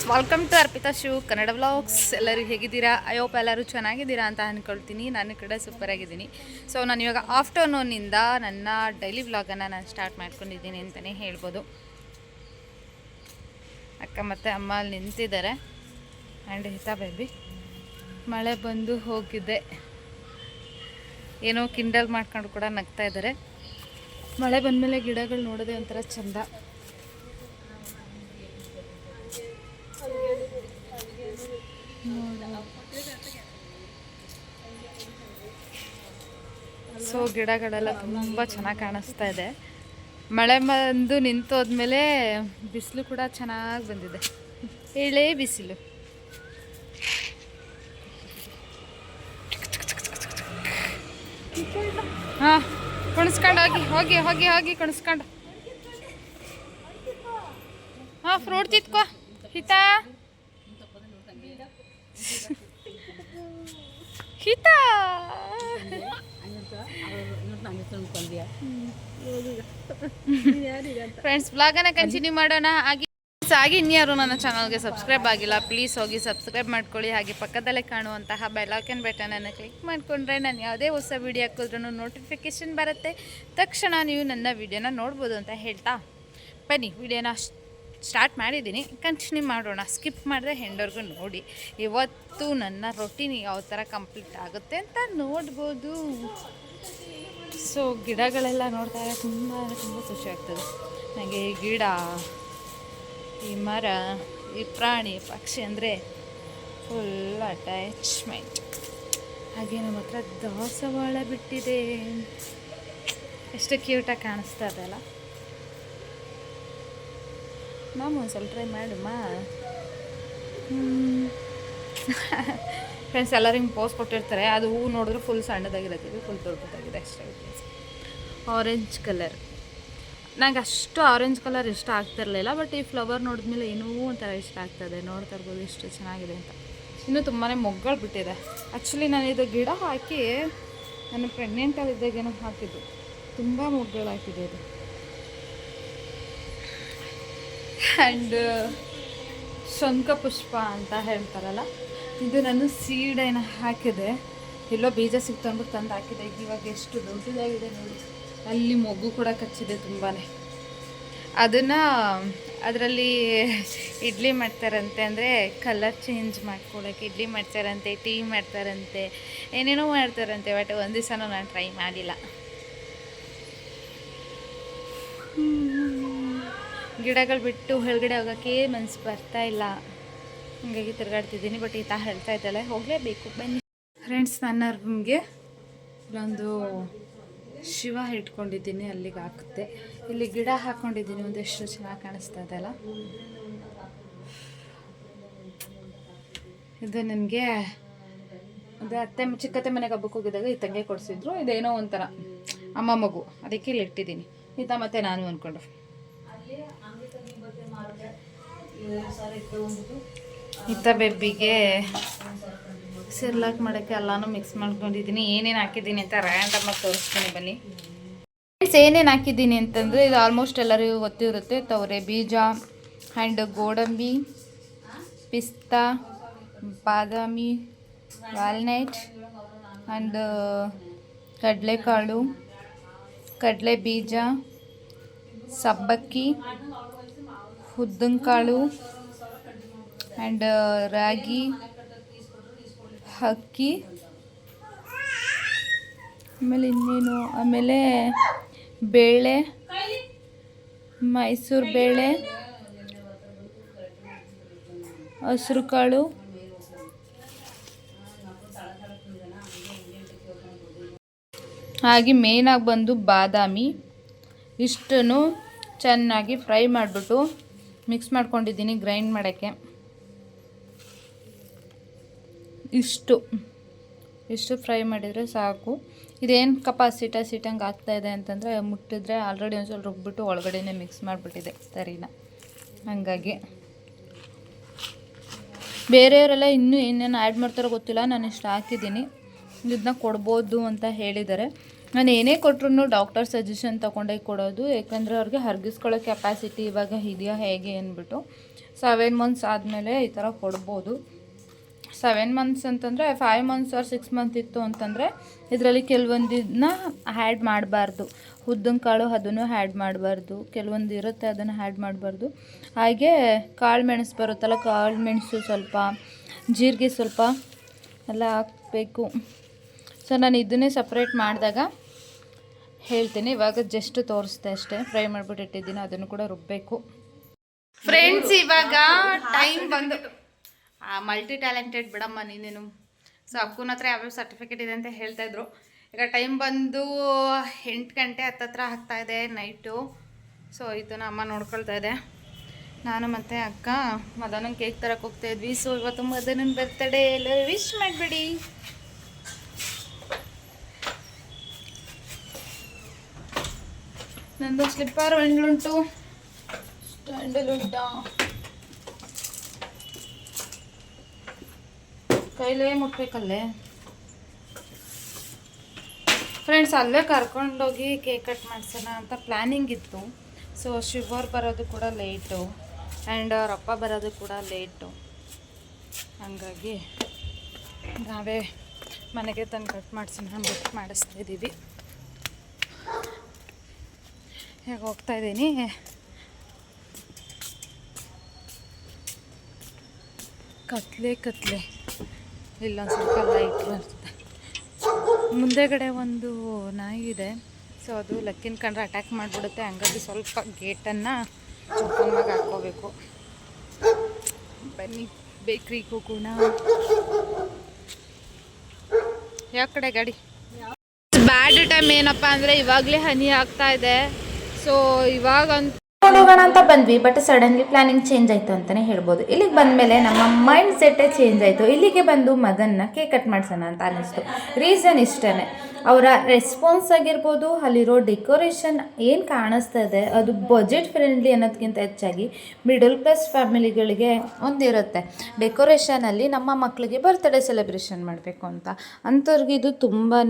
Friends welcome to Arpita Shiv Kannada vlogs ಎಲ್ಲರೂ ಹೇಗಿದ್ದೀರಾ? Hope ಎಲ್ಲರೂ ಚೆನ್ನಾಗಿದ್ದೀರಾ ಅಂತ ಅಂದ್ಕೊಳ್ತೀನಿ ನಾನು ಕಡೆ ಸೂಪರ್ ಆಗಿದ್ದೀನಿ. ಸೊ ನಾನು ಇವಾಗ ಆಫ್ಟರ್ನೂನಿಂದ ನನ್ನ ಡೈಲಿ ವ್ಲಾಗನ್ನು ನಾನು ಸ್ಟಾರ್ಟ್ ಮಾಡ್ಕೊಂಡಿದ್ದೀನಿ ಅಂತಲೇ ಹೇಳ್ಬೋದು. ಅಕ್ಕ ಮತ್ತು ಅಮ್ಮ ಅಲ್ಲಿ ನಿಂತಿದ್ದಾರೆ. ಆ್ಯಂಡ್ ಹಿತಾ ಬೇಬಿ ಮಳೆ ಬಂದು ಹೋಗಿದೆ. ಏನೋ ಕಿಂಡಲ್ ಮಾಡ್ಕೊಂಡು ಕೂಡ ನಗ್ತಾ ಇದ್ದಾರೆ. ಮಳೆ ಬಂದಮೇಲೆ ಗಿಡಗಳು ನೋಡೋದೇ ಒಂಥರ ಚಂದ. ಸೊ ಗಿಡಗಳೆಲ್ಲ ತುಂಬ ಚೆನ್ನಾಗಿ ಕಾಣಿಸ್ತಾ ಇದೆ. ಮಳೆ ಬಂದು ನಿಂತೋದ್ಮೇಲೆ ಬಿಸಿಲು ಕೂಡ ಚೆನ್ನಾಗಿ ಬಂದಿದೆ. ಎಳೆ ಬಿಸಿಲು. ಹಾಂ, ಕುಣಿಸ್ಕೊಂಡು ಹೋಗಿ ಹೋಗಿ ಹೋಗಿ ಹೋಗಿ ಕುಣಿಸ್ಕೊಂಡು. ಹಾಂ, ಫ್ರೂಟ್ ತಿತ್ಕೋ, ಹಿತಾ. ಹಿತಾ. ಫ್ರೆಂಡ್ಸ್ ಬ್ಲಾಗನ್ನ ಕಂಟಿನ್ಯೂ ಮಾಡೋಣ. ಹಾಗೆ ಹಾಗೆ ಇನ್ಯಾರು ನನ್ನ ಚಾನಲ್ಗೆ ಸಬ್ಸ್ಕ್ರೈಬ್ ಆಗಿಲ್ಲ ಪ್ಲೀಸ್ ಹೋಗಿ ಸಬ್ಸ್ಕ್ರೈಬ್ ಮಾಡ್ಕೊಳ್ಳಿ. ಹಾಗೆ ಪಕ್ಕದಲ್ಲೇ ಕಾಣುವಂತಹ ಬೆಲಾಕನ್ ಅನ್ನು ಕ್ಲಿಕ್ ಮಾಡಿಕೊಂಡ್ರೆ ನಾನು ಯಾವುದೇ ಹೊಸ ವೀಡಿಯೋ ಹಾಕಿದ್ರೂ ನೋಟಿಫಿಕೇಷನ್ ಬರುತ್ತೆ. ತಕ್ಷಣ ನೀವು ನನ್ನ ವಿಡಿಯೋನ ನೋಡ್ಬೋದು ಅಂತ ಹೇಳ್ತಾ ಬನ್ನಿ. ವಿಡಿಯೋನ ಸ್ಟಾರ್ಟ್ ಮಾಡಿದ್ದೀನಿ. ಕಂಟಿನ್ಯೂ ಮಾಡೋಣ. ಸ್ಕಿಪ್ ಮಾಡಿದ್ರೆ ಹೆಂಡವ್ರಿಗೂ ನೋಡಿ. ಇವತ್ತು ನನ್ನ ರೊಟೀನ್ ಯಾವ ಥರ ಕಂಪ್ಲೀಟ್ ಆಗುತ್ತೆ ಅಂತ ನೋಡ್ಬೋದು. ಸೊ ಗಿಡಗಳೆಲ್ಲ ನೋಡ್ತಾ ಇದ್ರೆ ತುಂಬ ತುಂಬ ಖುಷಿ ಆಗ್ತದೆ. ನನಗೆ ಈ ಗಿಡ, ಈ ಮರ, ಈ ಪ್ರಾಣಿ, ಪಕ್ಷಿ ಅಂದರೆ ಫುಲ್ ಅಟ್ಯಾಚ್ಮೆಂಟ್ ಹಾಗೆ ನಮ್ಮ ಹತ್ರ ದಾಸವಾಳ ಬಿಟ್ಟಿದೆ. ಎಷ್ಟು ಕ್ಯೂಟಾಗಿ ಕಾಣಿಸ್ತಾ ಇದೆಯಲ್ಲ ಮಾಮ ಒಂದು ಸ್ವಲ್ಪ ಟ್ರೈ ಮಾಡಮ್ಮ. ಫ್ರೆಂಡ್ಸ್ ಎಲ್ಲರಿಗೂ ಪೋಸ್ ಕೊಟ್ಟಿರ್ತಾರೆ. ಅದು ಹೂವು ನೋಡಿದ್ರೆ ಫುಲ್ ಸಣ್ಣದಾಗಿರುತ್ತೆ ಇದು ಫುಲ್ ದೊಡ್ಡದಾಗಿದೆ ಅಷ್ಟೇ ಆರೆಂಜ್ ಕಲರ್ ನಂಗೆ ಅಷ್ಟು ಆರೆಂಜ್ ಕಲರ್ ಇಷ್ಟ ಆಗ್ತಿರ್ಲಿಲ್ಲ ಬಟ್ ಈ ಫ್ಲವರ್ ನೋಡಿದ್ಮೇಲೆ ಏನೂ ಒಂಥರ ಇಷ್ಟ ಆಗ್ತದೆ. ನೋಡ್ತಾ ಇರ್ಬೋದು ಇಷ್ಟು ಚೆನ್ನಾಗಿದೆ ಅಂತ. ಇನ್ನೂ ತುಂಬಾ ಮೊಗ್ಗಳು ಬಿಟ್ಟಿದೆ ಆ್ಯಕ್ಚುಲಿ ನಾನು ಇದು ಗಿಡ ಹಾಕಿ ನಾನು ಪ್ರೆಗ್ನೆಂಟಲ್ಲಿದ್ದಾಗೇನೋ ಹಾಕಿದ್ದು. ತುಂಬ ಮೊಗ್ಗಳು ಹಾಕಿದೆ ಇದು. ಆ್ಯಂಡ್ ಶಂಖ ಪುಷ್ಪ ಅಂತ ಹೇಳ್ತಾರಲ್ಲ, ಇದು ನಾನು ಸೀಡೇನ ಹಾಕಿದೆ. ಎಲ್ಲೋ ಬೀಜ ಸಿಕ್ತು ತಂದು ಹಾಕಿದೆ. ಇವಾಗ ಎಷ್ಟು ದೊಡ್ಡದಾಗಿದೆ ನೋಡಿ. ಅಲ್ಲಿ ಮೊಗ್ಗು ಕೂಡ ಕಚ್ಚಿದೆ ತುಂಬಾ ಅದನ್ನು ಅದರಲ್ಲಿ ಇಡ್ಲಿ ಮಾಡ್ತಾರಂತೆ ಅಂದರೆ ಕಲರ್ ಚೇಂಜ್ ಮಾಡ್ಕೊಳಕ್ಕೆ ಇಡ್ಲಿ ಮಾಡ್ತಾರಂತೆ ಟೀ ಮಾಡ್ತಾರಂತೆ, ಏನೇನೋ ಮಾಡ್ತಾರಂತೆ ಬಟ್ ಒಂದು ದಿವಸನೂ ನಾನು ಟ್ರೈ ಮಾಡಿಲ್ಲ. ಗಿಡಗಳು ಬಿಟ್ಟು ಒಳಗಡೆ ಹೋಗೋಕ್ಕೆ ಮನ್ಸು ಬರ್ತಾ ಇಲ್ಲ. ಹಾಗಾಗಿ ತಿರುಗಾಡ್ತಿದ್ದೀನಿ ಬಟ್ ಈತ ಹೇಳ್ತಾ ಇದ್ದಲ್ಲ ಹೋಗಲೇಬೇಕು, ಬನ್ನಿ. ಫ್ರೆಂಡ್ಸ್ ನನ್ನ ರೂಮ್ಗೆ ಇಲ್ಲೊಂದು ಶಿವ ಇಟ್ಕೊಂಡಿದ್ದೀನಿ ಅಲ್ಲಿಗೆ ಹಾಕುತ್ತೆ. ಇಲ್ಲಿ ಗಿಡ ಹಾಕ್ಕೊಂಡಿದ್ದೀನಿ ಒಂದೆಷ್ಟು ಚೆನ್ನಾಗಿ ಕಾಣಿಸ್ತಾ ಇದೆ ಅಲ್ಲ? ಇದು ನನಗೆ ಒಂದು ಅತ್ತೆ ಚಿಕ್ಕತ್ತೆ ಮನೆಗೆ ಹಬ್ಬಕ್ಕೆ ಹೋಗಿದಾಗ ಈ ತಂಗೆ ಕೊಡಿಸಿದ್ರು. ಇದೇನೋ ಒಂಥರ, ಅಮ್ಮ ಮಗು, ಅದಕ್ಕೆ ಇಲ್ಲಿ ಇಟ್ಟಿದ್ದೀನಿ. ಈತ ಮತ್ತೆ ನಾನು ಅಂದ್ಕೊಂಡು ಇತ್ತ ಬೆಬ್ಬಿಗೆ ಸಿರ್ಲಾಕ್ ಮಾಡೋಕ್ಕೆ ಎಲ್ಲಾನು ಮಿಕ್ಸ್ ಮಾಡ್ಕೊಂಡಿದ್ದೀನಿ. ಏನೇನು ಹಾಕಿದ್ದೀನಿ ಅಂತ ರ್ಯಾಂಡಮಾಗಿ ತೋರಿಸ್ತೀನಿ ಬನ್ನಿ. ಫ್ರೆಂಡ್ಸ್ ಏನೇನು ಹಾಕಿದ್ದೀನಿ ಅಂತಂದರೆ ಇದು ಆಲ್ಮೋಸ್ಟ್ ಎಲ್ಲರಿಗೂ ಗೊತ್ತಿರುತ್ತೆ. ತವರೆ ಬೀಜ ಆ್ಯಂಡ್ ಗೋಡಂಬಿ, ಪಿಸ್ತಾ, ಬಾದಾಮಿ ವಾಲ್ನಟ್ ಆ್ಯಂಡ್ ಕಡಲೆಕಾಳು ಕಡಲೆ ಬೀಜ ಸಬ್ಬಕ್ಕಿ ಉದ್ದಿನಕಾಳು ಆ್ಯಂಡ್ ರಾಗಿ. ಅಕ್ಕಿ ಆಮೇಲೆ ಇನ್ನೇನು? ಆಮೇಲೆ ಬೇಳೆ. ಮೈಸೂರು ಬೇಳೆ. ಹಸ್ರು ಕಾಳು. ಹಾಗೆ ಮೇನಾಗಿ ಬಂದು ಬಾದಾಮಿ. ಇಷ್ಟನ್ನು ಚೆನ್ನಾಗಿ ಫ್ರೈ ಮಾಡಿಬಿಟ್ಟು ಮಿಕ್ಸ್ ಮಾಡ್ಕೊಂಡಿದ್ದೀನಿ ಗ್ರೈಂಡ್ ಮಾಡೋಕ್ಕೆ. ಇಷ್ಟು. ಇಷ್ಟು ಫ್ರೈ ಮಾಡಿದರೆ ಸಾಕು. ಇದೇನು ಕಪ ಸಿಟ ಸಿಟಂಗೆ ಆಗ್ತಾಯಿದೆ ಅಂತಂದರೆ ಮುಟ್ಟಿದ್ರೆ ಆಲ್ರೆಡಿ ಒಂದು ಸ್ವಲ್ಪ ರುಬ್ಬಿಟ್ಟು ಒಳಗಡೆನೇ ಮಿಕ್ಸ್ ಮಾಡಿಬಿಟ್ಟಿದೆ ತರಿನ. ಹಾಗಾಗಿ. ಬೇರೆಯವರೆಲ್ಲ ಇನ್ನೂ ಏನೇನು ಆ್ಯಡ್ ಮಾಡ್ತಾರೋ ಗೊತ್ತಿಲ್ಲ, ನಾನು ಇಷ್ಟು ಹಾಕಿದ್ದೀನಿ. ಇದನ್ನ ಕೊಡ್ಬೋದು ಅಂತ ಹೇಳಿದ್ದಾರೆ. ನಾನು ಏನೇ ಕೊಟ್ಟರು ಡಾಕ್ಟರ್ ಸಜೆಷನ್ ತೊಗೊಂಡೇ ಕೊಡೋದು ಏಕೆಂದರೆ ಅವ್ರಿಗೆ ಹರ್ಗಿಸ್ಕೊಳ್ಳೋ ಕೆಪಾಸಿಟಿ ಇವಾಗ ಇದೆಯಾ ಹೇಗೆ ಅಂದ್ಬಿಟ್ಟು. ಸೆವೆನ್ ಮಂತ್ಸ್ ಆದಮೇಲೆ ಈ ಥರ ಕೊಡ್ಬೋದು. ಸೆವೆನ್ ಮಂತ್ಸ್ ಅಂತಂದರೆ five months or six month ಇತ್ತು ಅಂತಂದರೆ, ಇದರಲ್ಲಿ ಕೆಲವೊಂದನ್ನ ಹ್ಯಾಡ್ ಮಾಡಬಾರ್ದು. ಉದ್ದಿನ ಕಾಳು ಅದನ್ನು ಹ್ಯಾಡ್ ಮಾಡಬಾರ್ದು. ಕೆಲವೊಂದು ಇರುತ್ತೆ ಅದನ್ನು ಹ್ಯಾಡ್ ಮಾಡಬಾರ್ದು. ಹಾಗೆ ಕಾಳು ಮೆಣಸು ಬರುತ್ತಲ್ಲ, ಕಾಳು ಮೆಣಸು ಸ್ವಲ್ಪ, ಜೀರಿಗೆ ಸ್ವಲ್ಪ ಎಲ್ಲ ಹಾಕಬೇಕು. ಸೊ ನಾನು ಇದನ್ನೇ ಸಪ್ರೇಟ್ ಮಾಡಿದಾಗ ಹೇಳ್ತೀನಿ. ಇವಾಗ ಜಸ್ಟ್ ತೋರಿಸ್ದೆ ಅಷ್ಟೇ. ಫ್ರೈ ಮಾಡಿಬಿಟ್ಟು ಇಟ್ಟಿದ್ದೀನಿ. ಅದನ್ನು ಕೂಡ ರುಬ್ಬಬೇಕು ಫ್ರೆಂಡ್ಸ್ ಇವಾಗ ಟೈಮ್ ಬಂದು ಮಲ್ಟಿ ಟ್ಯಾಲೆಂಟೆಡ್ ಬಿಡಮ್ಮ ನೀನೇನು? ಸೊ ಅಕ್ಕನ ಹತ್ರ ಯಾವ್ಯಾವ ಸರ್ಟಿಫಿಕೇಟ್ ಇದೆ ಅಂತ ಹೇಳ್ತಾ ಇದ್ರು. ಈಗ ಟೈಮ್ ಬಂದು ಎಂಟು ಗಂಟೆ ಹತ್ತತ್ರ ಆಗ್ತಾ ಇದೆ ನೈಟು ಸೊ ಇದನ್ನ ಅಮ್ಮ ನೋಡ್ಕೊಳ್ತಾ ಇದೆ. ನಾನು ಮತ್ತು ಅಕ್ಕ ಮದನಂಗೆ ಕೇಕ್ ತರಕ್ಕೆ ಹೋಗ್ತಾ ಇದ್ವಿ. ಸೊ ಇವತ್ತು ಮದನನ ಬರ್ತಡೇ ಎಲ್ಲರೂ ವಿಶ್ ಮಾಡಬೇಡಿ. ನಂದು ಸ್ಲಿಪ್ಪರ್ ಒಂಡ್ಲುಂಟು ಸ್ಟ್ಯಾಂಡಲ್ ಕೈಲೇ ಮುಟ್ಬೇಕಲ್ಲೇ? ಫ್ರೆಂಡ್ಸ್ ಅಲ್ಲೇ ಕರ್ಕೊಂಡೋಗಿ ಕೇಕ್ ಕಟ್ ಮಾಡಿಸೋಣ ಅಂತ ಪ್ಲ್ಯಾನಿಂಗ್ ಇತ್ತು. ಸೊ ಶುಗರ್ ಬರೋದು ಕೂಡ ಲೇಟು ಆ್ಯಂಡ್ ಅವರಪ್ಪ ಬರೋದು ಕೂಡ ಲೇಟು ಹಾಗಾಗಿ ನಾವೇ ಮನೆಗೆ ತಂದು ಕಟ್ ಮಾಡಿಸೋಣ ಬುಕ್ ಮಾಡಿಸ್ತಾ ಇದ್ದೀವಿ. ಹೇಗೆ ಹೋಗ್ತಾ ಇದ್ದೀನಿ? ಕತ್ಲೆ ಕತ್ಲೆ. ಇಲ್ಲೊಂದು ಸ್ವಲ್ಪ ಲೈಟ್ ಬರ್ತದೆ. ಮುಂದೆಗಡೆ ಒಂದು ನಾಯಿ ಇದೆ. ಸೊ ಅದು ಲಕ್ಕಿನ ಕಂಡ್ರೆ ಅಟ್ಯಾಕ್ ಮಾಡಿಬಿಡುತ್ತೆ. ಹಂಗಾಗಿ ಸ್ವಲ್ಪ ಗೇಟನ್ನು ಓಪನ್ನಾಗಿ ಹಾಕ್ಕೋಬೇಕು. ಬನ್ನಿ ಬೇಕ್ರಿಗೂ ಹೋಗೋಣ ಯಾವ ಕಡೆ ಗಾಡಿ? ಬ್ಯಾಡ್ ಟೈಮ್ ಏನಪ್ಪ ಅಂದರೆ ಇವಾಗಲೇ ಹನಿ ಆಗ್ತಾ ಇದೆ. ಸೊ ಇವಾಗಂತೂ ಹೋಗೋಣ ಅಂತ ಬಂದ್ವಿ ಬಟ್ ಸಡನ್ಲಿ ಪ್ಲಾನಿಂಗ್ ಚೇಂಜ್ ಆಯಿತು ಅಂತಲೇ ಹೇಳ್ಬೋದು. ಇಲ್ಲಿಗೆ ಬಂದ ಮೇಲೆ ನಮ್ಮ ಮೈಂಡ್ ಸೆಟ್ಟೇ ಚೇಂಜ್ ಆಯಿತು. ಇಲ್ಲಿಗೆ ಬಂದು ಮದನ್ನ ಕೇಕ್ ಕಟ್ ಮಾಡ್ಸೋಣ ಅಂತ ಅನ್ನಿಸ್ತು. ರೀಸನ್ ಇಷ್ಟೇ ಅವರ ರೆಸ್ಪಾನ್ಸ್ ಆಗಿರ್ಬೋದು, ಅಲ್ಲಿರೋ ಡೆಕೋರೇಷನ್ ಏನು ಕಾಣಿಸ್ತಾ ಇದೆ ಅದು ಬಜೆಟ್ ಫ್ರೆಂಡ್ಲಿ ಅನ್ನೋದಕ್ಕಿಂತ ಹೆಚ್ಚಾಗಿ ಮಿಡಲ್ ಕ್ಲಾಸ್ ಫ್ಯಾಮಿಲಿಗಳಿಗೆ ಒಂದಿರುತ್ತೆ. ಡೆಕೋರೇಷನಲ್ಲಿ ನಮ್ಮ ಮಕ್ಕಳಿಗೆ ಬರ್ತ್ಡೇ ಸೆಲೆಬ್ರೇಷನ್ ಮಾಡಬೇಕು ಅಂತ. ಅಂಥವ್ರಿಗೆ ಇದು ತುಂಬಾ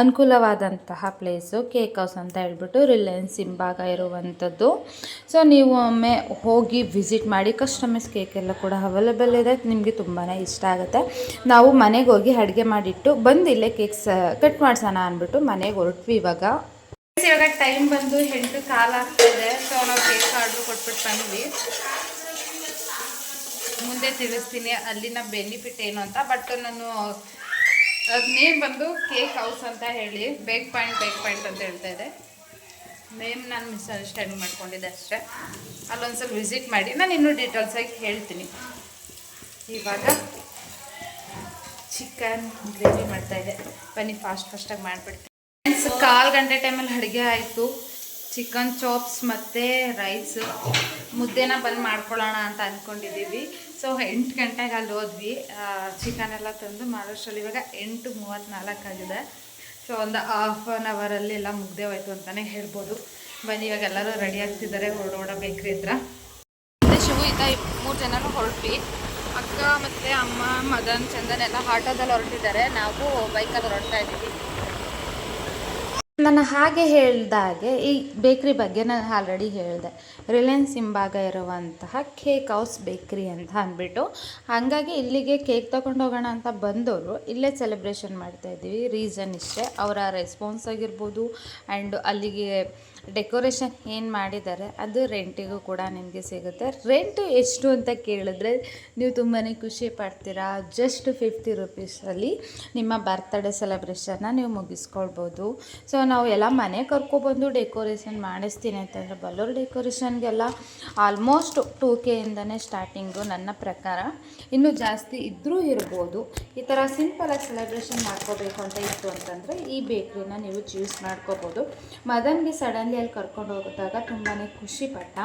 ಅನುಕೂಲವಾದಂತಹ ಪ್ಲೇಸು ಕೇಕ್ ಹೌಸ್ ಅಂತ ಹೇಳ್ಬಿಟ್ಟು ರಿಲಯನ್ಸ್ ಹಿಂಭಾಗ ಇರುವಂಥದ್ದು. ಸೊ ನೀವು ಒಮ್ಮೆ ಹೋಗಿ ವಿಸಿಟ್ ಮಾಡಿ ಕಸ್ಟಮೈಸ್ ಕೇಕ್ ಎಲ್ಲ ಕೂಡ ಅವೈಲೇಬಲ್ ಇದೆ. ನಿಮಗೆ ತುಂಬಾ ಇಷ್ಟ ಆಗುತ್ತೆ. ನಾವು ಮನೆಗೆ ಹೋಗಿ ಅಡುಗೆ ಮಾಡಿಟ್ಟು ಬಂದು ಕೇಕ್ಸ್ ಕಟ್ ಮಾಡ್ಸೋಣ ಅಂದ್ಬಿಟ್ಟು ಮನೆಗೆ ಹೊರಟ್ವಿ ಇವಾಗ. ಇವಾಗ ಟೈಮ್ ಬಂದು ಎಂಟು ಕಾಲ ಆಗ್ತಿದೆ. ಸೊ ನಾವು ಕೇಕ್ ಆರ್ಡ್ರ್ ಕೊಟ್ಬಿಟ್ಟು ಬಂದ್ವಿ. ಮುಂದೆ ತಿಳಿಸ್ತೀನಿ ಅಲ್ಲಿನ ಬೆನಿಫಿಟ್ ಏನು ಅಂತ. ಬಟ್ ನಾನು ಅದ್ ನೇಮ್ ಬಂದು ಕೇಕ್ ಹೌಸ್ ಅಂತ ಹೇಳಿ ಬೇಕ್ ಪಾಯಿಂಟ್ ಬೇಕ್ ಪಾಯಿಂಟ್ ಅಂತ ಹೇಳ್ತಾ ಇದೆ. ನೇಮ್ ನಾನು ಮಿಸ್ಅಂಡರ್ಸ್ಟ್ಯಾಂಡಿಂಗ್ ಮಾಡ್ಕೊಂಡಿದ್ದೆ ಅಷ್ಟೇ. ಅಲ್ಲೊಂದ್ಸಲ ವಿಸಿಟ್ ಮಾಡಿ, ನಾನು ಇನ್ನೂ ಡೀಟೇಲ್ಸಾಗಿ ಹೇಳ್ತೀನಿ. ಇವಾಗ ಚಿಕನ್ ಗ್ರೇವಿ ಮಾಡ್ತಾ ಇದೆ. ಬನ್ನಿ ಫಾಸ್ಟ್ ಫಾಸ್ಟಾಗಿ ಮಾಡಿಬಿಡ್ತೀನಿ. ಕಾಲು ಗಂಟೆ ಟೈಮಲ್ಲಿ ಅಡುಗೆ ಆಯಿತು. ಚಿಕನ್ ಚಾಪ್ಸ್ ಮತ್ತು ರೈಸ್ ಮುದ್ದೆನ ಬಂದು ಮಾಡ್ಕೊಳ್ಳೋಣ ಅಂತ ಅಂದ್ಕೊಂಡಿದ್ದೀವಿ ಸೊ ಎಂಟು ಗಂಟೆಗೆ ಅಲ್ಲಿ ಹೋದ್ವಿ. ಚಿಕನ್ ಎಲ್ಲ ತಂದು ಮಾಡೋಷ್ಟರಲ್ಲಿ ಇವಾಗ ಎಂಟು ಮೂವತ್ತ್ನಾಲ್ಕಾಗಿದೆ ಸೊ ಒಂದು ಹಾಫ್ ಆನ್ ಅವರಲ್ಲಿ ಎಲ್ಲ ಮುಗ್ದೆ ಹೋಯ್ತು ಅಂತಲೇ ಹೇಳ್ಬೋದು. ಬನ್ನಿ, ಇವಾಗ ಎಲ್ಲರೂ ರೆಡಿ ಆಗ್ತಿದ್ದಾರೆ ಹೊರಡೋಣ ಬೇಕ್ರಿ ಹತ್ರ. ಶಿವು ಇದ್ದ ಮೂರು ಜನರು ಹೊರಟ್ವಿ. ಅಕ್ಕ ಮತ್ತು ಅಮ್ಮ ಮದನ್ ಚಂದನ್ ಎಲ್ಲ ಆಟೋದಲ್ಲಿ ಹೊರಟಿದ್ದಾರೆ. ನಾವು ಬೈಕಲ್ಲಿ ಹೊರಡ್ತಾ ಇದ್ದೀವಿ. ನಾನು ಹಾಗೆ ಹೇಳಿದಾಗೆ, ಈ ಬೇಕ್ರಿ ಬಗ್ಗೆ ನಾನು ಆಲ್ರೆಡಿ ಹೇಳಿದೆ. ರಿಲಯನ್ಸ್ ಹಿಂಭಾಗ ಇರುವಂತಹ ಕೇಕ್ ಹೌಸ್ ಬೇಕ್ರಿ ಅಂತ ಅಂದ್ಬಿಟ್ಟು, ಹಾಗಾಗಿ ಇಲ್ಲಿಗೆ ಕೇಕ್ ತೊಗೊಂಡು ಹೋಗೋಣ ಅಂತ ಬಂದವರು ಇಲ್ಲೇ ಸೆಲೆಬ್ರೇಷನ್ ಮಾಡ್ತಾ ಇದ್ದೀವಿ. ರೀಸನ್ ಇಷ್ಟೇ. ಅವರ ರೆಸ್ಪಾನ್ಸ್ ಆಗಿರ್ಬೋದು ಆ್ಯಂಡ್ ಅಲ್ಲಿಗೆ ಡೆಕೋರೇಷನ್ ಏನು ಮಾಡಿದ್ದಾರೆ, ಅದು ರೆಂಟಿಗೂ ಕೂಡ ನಿಮಗೆ ಸಿಗುತ್ತೆ. ರೆಂಟು ಎಷ್ಟು ಅಂತ ಕೇಳಿದ್ರೆ ನೀವು ತುಂಬಾ ಖುಷಿ ಪಡ್ತೀರಾ? ಜಸ್ಟ್ ಫಿಫ್ಟಿ ರುಪೀಸಲ್ಲಿ ನಿಮ್ಮ ಬರ್ತ್ಡೇ ಸೆಲೆಬ್ರೇಷನ್ನ ನೀವು ಮುಗಿಸ್ಕೊಳ್ಬೋದು. ಸೊ ನಾವು ಎಲ್ಲ ಮನೆ ಕರ್ಕೊಬಂದು ಡೆಕೋರೇಷನ್ ಮಾಡಿಸ್ತೀನಿ ಅಂತಂದರೆ ಬಲ್ಲೂರು ಡೆಕೋರೇಷನ್ಗೆಲ್ಲ ಆಲ್ಮೋಸ್ಟ್ ಟೂ ಕೆಯಿಂದನೇ ಸ್ಟಾರ್ಟಿಂಗು ನನ್ನ ಪ್ರಕಾರ. ಇನ್ನೂ ಜಾಸ್ತಿ ಇದ್ದರೂ ಇರ್ಬೋದು. ಈ ಥರ ಸಿಂಪಲಾಗಿ ಸೆಲೆಬ್ರೇಷನ್ ಮಾಡ್ಕೋಬೇಕು ಅಂತ ಇತ್ತು ಅಂತಂದರೆ ಈ ಬೇಕ್ರಿನ ನೀವು ಚೂಸ್ ಮಾಡ್ಕೋಬೋದು. ಮದನ್ಗೆ ಸಡನ್ಲಿ ಅಲ್ಲಿ ಕರ್ಕೊಂಡು ಹೋಗಿದ್ದಾಗ ತುಂಬಾ ಖುಷಿ ಪಟ್ಟ.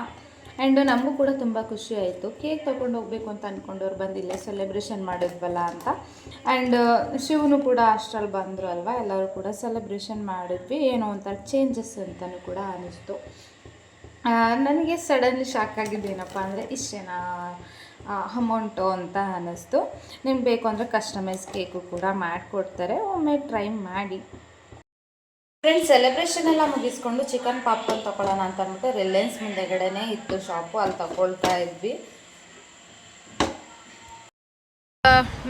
ಆ್ಯಂಡ್ ನಮಗೂ ಕೂಡ ತುಂಬ ಖುಷಿ ಆಯಿತು. ಕೇಕ್ ತೊಗೊಂಡು ಹೋಗ್ಬೇಕು ಅಂತ ಅಂದ್ಕೊಂಡವ್ರು ಬಂದಿಲ್ಲ ಸೆಲೆಬ್ರೇಷನ್ ಮಾಡಿದ್ವಲ್ಲ ಅಂತ. ಆ್ಯಂಡ್ ಶಿವನು ಕೂಡ ಅಷ್ಟರಲ್ಲಿ ಬಂದರು ಅಲ್ವಾ, ಎಲ್ಲರೂ ಕೂಡ ಸೆಲೆಬ್ರೇಷನ್ ಮಾಡಿದ್ವಿ. ಏನೋ ಒಂಥರ ಚೇಂಜಸ್ ಅಂತಲೂ ಕೂಡ ಅನ್ನಿಸ್ತು ನನಗೆ ಸಡನ್ಲಿ ಶಾಕ್ ಆಗಿದ್ದು ಏನಪ್ಪ ಅಂದರೆ ಇಷ್ಟೇನಾ ಅಮೌಂಟು ಅಂತ ಅನ್ನಿಸ್ತು ನಿಮ್ಗೆ ಬೇಕು ಅಂದರೆ ಕಸ್ಟಮೈಸ್ ಕೇಕು ಕೂಡ ಮಾಡಿಕೊಡ್ತಾರೆ. ಒಮ್ಮೆ ಟ್ರೈ ಮಾಡಿ. ಫ್ರೆಂಡ್ಸ್ ಸೆಲೆಬ್ರೇಷನ್ ಎಲ್ಲ ಮುಗಿಸ್ಕೊಂಡು ಚಿಕನ್ ಪಾಪ್ಕಾರ್ನ್ ತಗೊಳ್ಳೋಣ ಅಂತ ಅಂದ್ಬಿಟ್ಟು ರಿಲಯನ್ಸ್ ಮುಂದೆಗಡೆನೇ ಇತ್ತು ಶಾಪು ಅಲ್ಲಿ ತಗೊಳ್ತಾ ಇದ್ವಿ.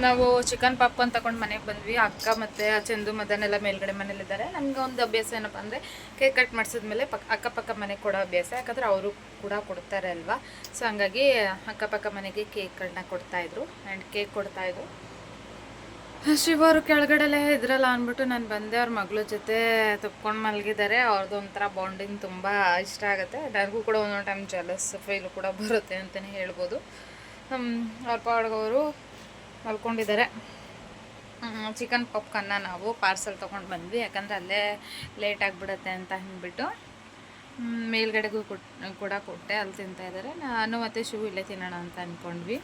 ನಾವು ಚಿಕನ್ ಪಾಪ್ಕಾರ್ನ್ ತಗೊಂಡು ಮನೆಗೆ ಬಂದ್ವಿ. ಅಕ್ಕ ಮತ್ತು ಚಂದು ಮದನೆಲ್ಲ ಮೇಲ್ಗಡೆ ಮನೇಲಿದ್ದಾರೆ ನಮ್ಗೆ ಒಂದು ಅಭ್ಯಾಸ ಏನಪ್ಪ ಅಂದರೆ ಕೇಕ್ ಕಟ್ ಮಾಡಿಸಿದ್ಮೇಲೆ ಪಕ್, ಅಕ್ಕಪಕ್ಕ ಮನೆಗೆ ಕೊಡೋ ಅಭ್ಯಾಸ. ಯಾಕಂದರೆ ಅವರು ಕೂಡ ಕೊಡ್ತಾರೆ ಅಲ್ವಾ? ಸೊ ಹಂಗಾಗಿ ಅಕ್ಕಪಕ್ಕ ಮನೆಗೆ ಕೇಕ್ಗಳನ್ನ ಕೊಡ್ತಾಯಿದ್ರು ಆ್ಯಂಡ್ ಕೇಕ್ ಕೊಡ್ತಾ ಕೊಡ್ತಾಯಿದ್ರು ಶಿವರು ಕೆಳಗಡೆಲ್ಲೇ ಇದ್ರಲ್ಲ ಅಂದ್ಬಿಟ್ಟು ನಾನು ಬಂದೆ, ಅವ್ರ ಮಗಳ ಜೊತೆ ತಪ್ಕೊಂಡು ಮಲಗಿದ್ದಾರೆ ಅವ್ರದ್ದು ಒಂಥರ ಬಾಂಡಿಂಗ್ ತುಂಬ ಇಷ್ಟ ಆಗುತ್ತೆ. ನನಗೂ ಕೂಡ ಒಂದೊಂದು ಟೈಮ್ ಜಲಸ್ ಫೀಲ್ ಕೂಡ ಬರುತ್ತೆ ಅಂತಲೇ ಹೇಳ್ಬೋದು. ಅವ್ರ ಪಾಡ್ಗವರು ಮಲ್ಕೊಂಡಿದ್ದಾರೆ ಚಿಕನ್ ಪಾಪ್ಕಾರ್ನ ನಾವು ಪಾರ್ಸಲ್ ತೊಗೊಂಡು ಬಂದ್ವಿ. ಯಾಕಂದರೆ ಅಲ್ಲೇ ಲೇಟ್ ಆಗಿಬಿಡುತ್ತೆ ಅಂತ ಅಂದ್ಬಿಟ್ಟು ಮೇಲ್ಗಡೆಗೂ ಕೊಟ್, ಕೂಡ ಕೊಟ್ಟೆ. ಅಲ್ಲಿ ತಿಂತಾ ಇದ್ದಾರೆ ನಾನು ಮತ್ತು ಶಿವು ಇಲ್ಲೇ ತಿನ್ನೋಣ ಅಂತ ಅಂದ್ಕೊಂಡ್ವಿ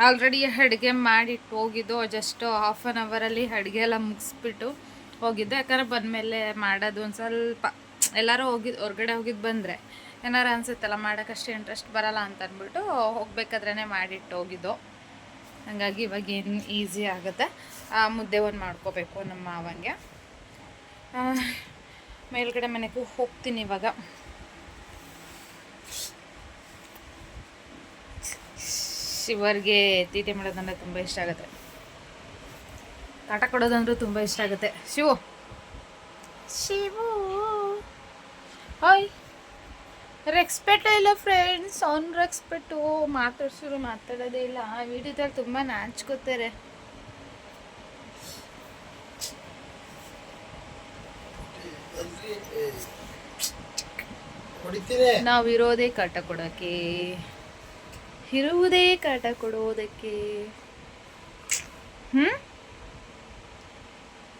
ಆಲ್ರೆಡಿ ಅಡುಗೆ ಮಾಡಿಟ್ಟು ಹೋಗಿದ್ದು ಜಸ್ಟ್ ಹಾಫ್ ಆನ್ ಅವರಲ್ಲಿ ಅಡುಗೆ ಎಲ್ಲ ಮುಗಿಸ್ಬಿಟ್ಟು ಹೋಗಿದ್ದು. ಯಾಕಂದ್ರೆ ಬಂದಮೇಲೆ ಮಾಡೋದು ಒಂದು ಸ್ವಲ್ಪ ಎಲ್ಲರೂ ಹೋಗಿ ಹೊರಗಡೆ ಹೋಗಿದ್ದು ಬಂದರೆ ಏನಾರು ಅನಿಸುತ್ತಲ್ಲ ಮಾಡೋಕ್ಕಷ್ಟು ಇಂಟ್ರೆಸ್ಟ್ ಬರಲ್ಲ ಅಂತ ಅಂದ್ಬಿಟ್ಟು ಹೋಗ್ಬೇಕಾದ್ರೇ ಮಾಡಿಟ್ಟು ಹೋಗಿದ್ದು. ಹಾಗಾಗಿ ಇವಾಗ ಏನು ಈಸಿ ಆಗುತ್ತೆ. ಆ, ಮುದ್ದೆ ಒಂದು ಮಾಡ್ಕೋಬೇಕು ನಮ್ಮ ಮಾವಂಗೆ. ಮೇಲ್ಗಡೆ ಮನೆಗೂ ಹೋಗ್ತೀನಿ ಇವಾಗ. ಶಿವರ್ಗೆ ತೀಟೆ ಮಾಡೋದಂದ್ರೆ ತುಂಬ ಇಷ್ಟ ಆಗುತ್ತೆ ಕಾಟ ಕೊಡೋದಂದ್ರೂ ತುಂಬ ಇಷ್ಟ ಆಗುತ್ತೆ ಶಿವು ಶಿವು ಹಾಯ್ ರೆಕ್ಸ್ಪೆಕ್ಟ್ ಇಲ್ಲ ಫ್ರೆಂಡ್ಸ್ ಅವ್ನು ರೆಕ್ಸ್ಪೆಕ್ಟು ಮಾತಾಡ್ಸೋರು ಮಾತಾಡೋದೇ ಇಲ್ಲ ವಿಡಿಯೋದಲ್ಲಿ ತುಂಬ ನಾಚ್ಕೋತಾರೆ ನಾವಿರೋದೇ ಕಾಟ ಕೊಡೋಕ್ಕೆ ಇರುವುದೇ ಕಾಟ ಕೊಡೋದಕ್ಕೆ ಹ್ಮ್?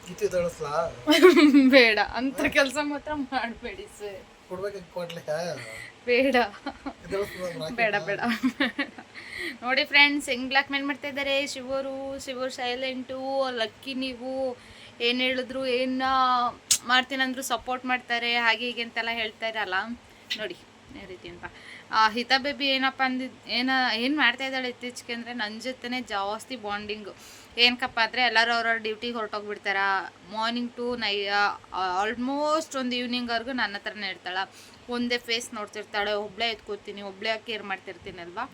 ಬೇಡ ಅಂತ ಕೆಲಸ ಮಾತ್ರ ಮಾಡಬೇಡಿ ಸರ್ ಬೇಡ. ಬೇಡ ಬೇಡ. ನೋಡಿ ಫ್ರೆಂಡ್ಸ್ ಹೆಂಗ್ ಬ್ಲಾಕ್ ಮೇಲ್ ಮಾಡ್ತಾ ಇದ್ದಾರೆ? ಶಿವರು ಶಿವರು ಸೈಲೆಂಟು ಲಕ್ಕಿ ನೀವು ಏನು ಹೇಳಿದ್ರು ಏನು ಮಾಡ್ತೀನಂದ್ರು ಸಪೋರ್ಟ್ ಮಾಡ್ತಾರೆ ಹಾಗೆ ಹೀಗೆ ಅಂತೆಲ್ಲ ಹೇಳ್ತಾ ಇರಲ್ಲ. ನೋಡಿ. ಈ ರೀತಿ ಅಂತ. ಹಿತ ಬೇಬಿ ಏನಪ್ಪ ಅಂದಿದ್ದು ಏನ, ಏನು ಮಾಡ್ತಾ ಇದ್ದಾಳೆ ಇತ್ತೀಚೆಗೆ ಅಂದರೆ ನನ್ನ ಜೊತೆನೇ ಜಾಸ್ತಿ ಬಾಂಡಿಂಗು. ಏನಕ್ಕಪ್ಪ ಅಂದರೆ ಎಲ್ಲರೂ ಅವ್ರವ್ರ ಡ್ಯೂಟಿಗೆ ಹೊರಟೋಗ್ಬಿಡ್ತಾರ. ಮಾರ್ನಿಂಗ್ ಟು ನೈ ಆಲ್ಮೋಸ್ಟ್ ಒಂದು ಈವ್ನಿಂಗ್ವರೆಗೂ ನನ್ನ ಹತ್ರನೇ ಇರ್ತಾಳೆ. ಒಂದೇ ಫೇಸ್ ನೋಡ್ತಿರ್ತಾಳೆ. ಒಬ್ಬಳೇ ಎತ್ಕೋತೀನಿ ಒಬ್ಬಳೇ ಕೇರ್ ಮಾಡ್ತಿರ್ತೀನಲ್ವಾ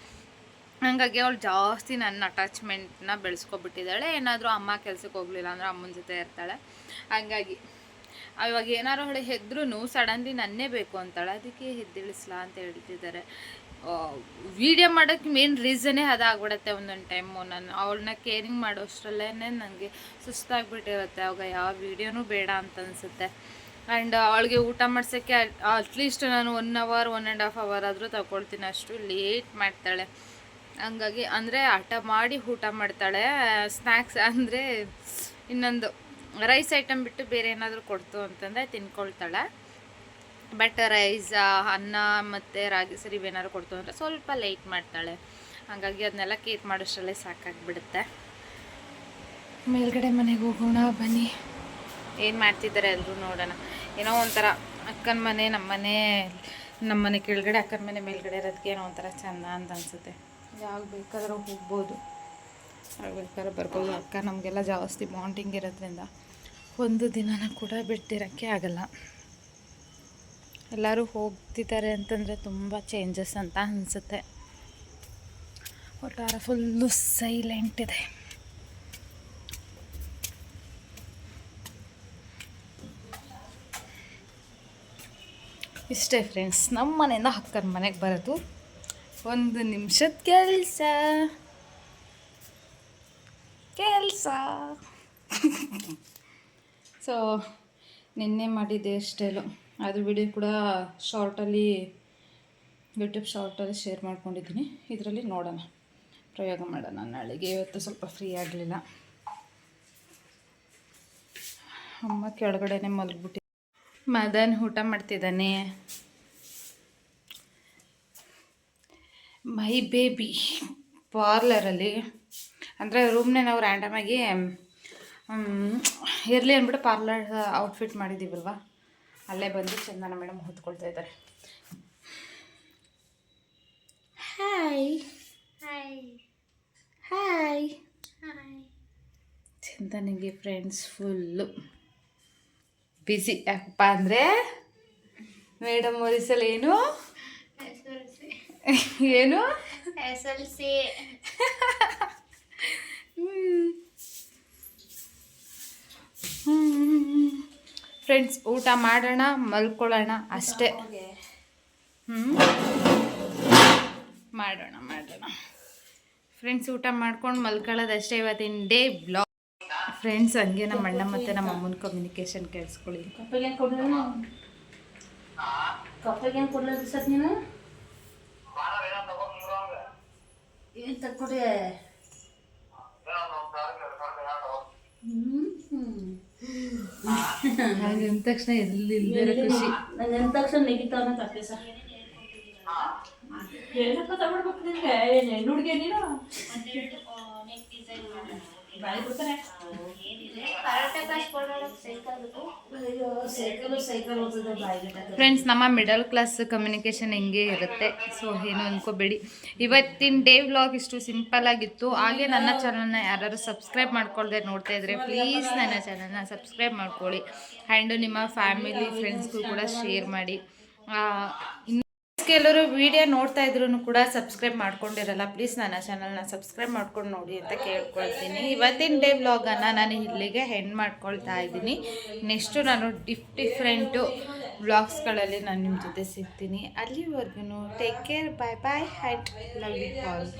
ಹಂಗಾಗಿ ಅವಳು ಜಾಸ್ತಿ ನನ್ನ ಅಟ್ಯಾಚ್ಮೆಂಟ್ನ ಬೆಳೆಸ್ಕೊಬಿಟ್ಟಿದ್ದಾಳೆ. ಏನಾದರೂ ಅಮ್ಮ ಕೆಲ್ಸಕ್ಕೆ ಹೋಗಲಿಲ್ಲ ಅಂದ್ರೆ ಅಮ್ಮನ ಜೊತೆ ಇರ್ತಾಳೆ. ಹಂಗಾಗಿ ಇವಾಗ ಏನಾರು ಹೊಳೆ ಹೆದ್ರೂ ಸಡನ್ಲಿ ನನ್ನೇ ಬೇಕು ಅಂತಾಳೆ. ಅದಕ್ಕೆ ಹೆದ್ದಿಳಿಸ್ಲ ಅಂತ ಹೇಳ್ತಿದ್ದಾರೆ. ವಿಡಿಯೋ ಮಾಡೋಕ್ಕೆ ಮೇನ್ ರೀಸನ್ನೇ ಅದಾಗ್ಬಿಡತ್ತೆ ಒಂದೊಂದು ಟೈಮು ನಾನು ಅವಳನ್ನ ಕೇರಿಂಗ್ ಮಾಡೋಷ್ಟರಲ್ಲೇ ನನಗೆ ಸುಸ್ತಾಗ್ಬಿಟ್ಟಿರುತ್ತೆ. ಅವಾಗ ಯಾವ ವೀಡಿಯೋನೂ ಬೇಡ ಅಂತ ಅನಿಸುತ್ತೆ. ಆ್ಯಂಡ್ ಅವಳಿಗೆ ಊಟ ಮಾಡ್ಸೋಕ್ಕೆ ಅಟ್ಲೀಸ್ಟ್ ನಾನು one hour one and half hour ಆದರೂ ತಗೊಳ್ತೀನಿ ಅಷ್ಟು ಲೇಟ್ ಮಾಡ್ತಾಳೆ. ಹಂಗಾಗಿ ಅಂದರೆ ಹಠ ಮಾಡಿ ಊಟ ಮಾಡ್ತಾಳೆ. ಸ್ನ್ಯಾಕ್ಸ್ ಅಂದರೆ ಇನ್ನೊಂದು ರೈಸ್ ಐಟಮ್ ಬಿಟ್ಟು ಬೇರೆ ಏನಾದರೂ ಕೊಡ್ತು ಅಂತಂದರೆ ತಿನ್ಕೊಳ್ತಾಳೆ. ಬಟ್ ರೈಸ್ ಅನ್ನ ಮತ್ತು ರಾಗಿ ಸರಿ ಏನಾದ್ರು ಕೊಡ್ತು ಅಂದರೆ ಸ್ವಲ್ಪ ಲೇಟ್ ಮಾಡ್ತಾಳೆ. ಹಾಗಾಗಿ ಅದನ್ನೆಲ್ಲ ಕೇಕ್ ಮಾಡೋಷ್ಟರಲ್ಲೇ ಸಾಕಾಗಿಬಿಡುತ್ತೆ. ಮೇಲ್ಗಡೆ ಮನೆಗೆ ಹೋಗೋಣ ಬನ್ನಿ. ಏನು ಮಾಡ್ತಿದ್ದಾರೆ ಎಲ್ಲರೂ ನೋಡೋಣ. ಏನೋ ಒಂಥರ ಅಕ್ಕನ ಮನೆ ನಮ್ಮ ಮನೆ ನಮ್ಮ ಮನೆ ಕೆಳಗಡೆ ಅಕ್ಕನ ಮನೆ ಮೇಲ್ಗಡೆ ಇರೋದಕ್ಕೆ ಏನೋ ಒಂಥರ ಚೆಂದ ಅಂತ ಅನಿಸುತ್ತೆ. ಯಾವಾಗ ಬೇಕಾದರೂ ಹೋಗ್ಬೋದು. ಬೇಕಾದ್ರೂ ಬರ್ಬೋದು, ಅಕ್ಕ ನಮಗೆಲ್ಲ ಜಾಸ್ತಿ ಬಾಂಡಿಂಗ್ ಇರೋದ್ರಿಂದ. ಒಂದು ದಿನನ ಕೂಡ ಬಿಟ್ಟಿರೋಕ್ಕೆ ಆಗಲ್ಲ. ಎಲ್ಲರೂ ಹೋಗ್ತಿದ್ದಾರೆ ಅಂತಂದರೆ ತುಂಬ ಚೇಂಜಸ್ ಅಂತ ಅನಿಸುತ್ತೆ. ಒಟ್ಟಾರೆ ಫುಲ್ಲು ಸೈಲೆಂಟ್ ಇದೆ. ಇಷ್ಟೇ ಫ್ರೆಂಡ್ಸ್ ನಮ್ಮ ಮನೆಯಿಂದ ಅಕ್ಕನ ಮನೆಗೆ ಬರೋದು ಒಂದು ನಿಮಿಷದ ಕೆಲಸ. ಕೆಲಸ ಸೊ ನಿನ್ನೆ ಮಾಡಿದ್ದೆ ಸ್ಟೈಲು ಅದ್ರ ವಿಡಿಯೋ ಕೂಡ ಶಾರ್ಟಲ್ಲಿ ಯೂಟ್ಯೂಬ್ ಶಾರ್ಟಲ್ಲಿ ಶೇರ್ ಮಾಡ್ಕೊಂಡಿದ್ದೀನಿ. ಇದರಲ್ಲಿ ನೋಡೋಣ. ಪ್ರಯೋಗ ಮಾಡೋಣ. ನಾಳೆಗೆ ಇವತ್ತು ಸ್ವಲ್ಪ ಫ್ರೀ ಆಗಲಿಲ್ಲ. ಅಮ್ಮ ಕೆಳಗಡೆನೆ ಮಲಗಿಬಿಟ್ಟು ಮದನ್ ಊಟ ಮಾಡ್ತಿದ್ದಾನೆ. ಮೈ ಬೇಬಿ ಪಾರ್ಲರಲ್ಲಿ ಅಂದರೆ ರೂಮ್ನೇ ನಾವು ರ್ಯಾಂಡಮಾಗಿ ಇರಲಿ ಅಂದ್ಬಿಟ್ಟು ಪಾರ್ಲರ್ ಔಟ್ಫಿಟ್ ಮಾಡಿದ್ದೀವಲ್ವ ಅಲ್ಲೇ ಬಂದು ಚಂದನ ಮೇಡಮ್ ಹೊತ್ಕೊಳ್ತಾ ಇದ್ದಾರೆ ಹಾಯ್ ಹಾಯ್ ಚಂದನಿಗೆ ಫ್ರೆಂಡ್ಸ್ ಫುಲ್ಲು ಬಿಸಿ ಯಾಕಪ್ಪ ಅಂದರೆ ಮೇಡಮ್ ಓದಿಸಲು ಏನು? ಏನು? S L C. ಫ್ರೆಂಡ್ಸ್ ಊಟ ಮಾಡೋಣ ಮಲ್ಕೊಳ್ಳೋಣ ಅಷ್ಟೇ. ಹ್ಞೂ ಮಾಡೋಣ ಮಾಡೋಣ. ಫ್ರೆಂಡ್ಸ್ ಊಟ ಮಾಡ್ಕೊಂಡು ಮಲ್ಕೊಳ್ಳೋದಷ್ಟೇ ಇವತ್ತಿನ ಡೇ ಬ್ಲಾಗ್ ಫ್ರೆಂಡ್ಸ್ ಹಂಗೆ ನಮ್ಮ ಅಣ್ಣ ಮತ್ತು ನಮ್ಮ ಅಮ್ಮನ ಕಮ್ಯುನಿಕೇಶನ್ ಕೇಳಿಸ್ಕೊಳ್ಳಿ. ಏನು ತಕ್ಕೊಡಿ ಅಂದ ತಕ್ಷಣ ಎಲ್ಲಿ ಇಲ್ದಿರೋ ಖುಷಿ. ನಂಗೆ ಅಂದ ತಕ್ಷಣ ನೆಗಿತಾವನ ಕಪ್ಪೆ ಸರ್. ಏನಕ್ಕ ತಗೊಳ್ಬೇಕು ನಿನ್ಗೆ ಏನು ಹೆಣ್ಣು ಹುಡುಗಿ ನೀನು? ಡಿಸೈನ್ ಅಯ್ಯೋ ಫ್ರೆಂಡ್ಸ್ ನಮ್ಮ ಮಿಡಲ್ ಕ್ಲಾಸ್ ಕಮ್ಯುನಿಕೇಷನ್ ಹೆಂಗೆ ಇರುತ್ತೆ? ಸೊ ಏನು ಅನ್ಕೋಬೇಡಿ. ಇವತ್ತಿನ ಡೇ ವ್ಲಾಗ್ ಇಷ್ಟು ಸಿಂಪಲ್ ಆಗಿತ್ತು. ಹಾಗೆ ನನ್ನ ಚಾನಲ್ನ ಯಾರು ಸಬ್ಸ್ಕ್ರೈಬ್ ಮಾಡ್ಕೊಳ್ದೆ ನೋಡ್ತಾ ಇದ್ರೆ ಪ್ಲೀಸ್ ನನ್ನ ಚಾನಲ್ನ ಸಬ್ಸ್ಕ್ರೈಬ್ ಮಾಡ್ಕೊಳ್ಳಿ. ಆ್ಯಂಡ್ ನಿಮ್ಮ ಫ್ಯಾಮಿಲಿ ಫ್ರೆಂಡ್ಸ್ಗೂ ಕೂಡ ಶೇರ್ ಮಾಡಿ. ಆ, ಇನ್ನು ಕೆಲವರು ವಿಡಿಯೋ ನೋಡ್ತಾ ಇದ್ರು ಕೂಡ ಸಬ್ಸ್ಕ್ರೈಬ್ ಮಾಡ್ಕೊಂಡಿರಲ್ಲ ಪ್ಲೀಸ್ ನನ್ನ ಚಾನಲ್ನ ಸಬ್ಸ್ಕ್ರೈಬ್ ಮಾಡ್ಕೊಂಡು ನೋಡಿ ಅಂತ ಕೇಳ್ಕೊಳ್ತೀನಿ. ಇವತ್ತಿನ ಡೇ ವ್ಲಾಗನ್ನು ನಾನು ಇಲ್ಲಿಗೆ ಹೆಂಡ್ ಮಾಡ್ಕೊಳ್ತಾ ಇದ್ದೀನಿ. ನೆಕ್ಸ್ಟು ನಾನು ಡಿಫ್ ಡಿಫ್ರೆಂಟು ವ್ಲಾಗ್ಸ್ಗಳಲ್ಲಿ ನಾನು ನಿಮ್ಮ ಜೊತೆ ಸಿಗ್ತೀನಿ. ಅಲ್ಲಿವರೆಗೂ take care bye bye and love you all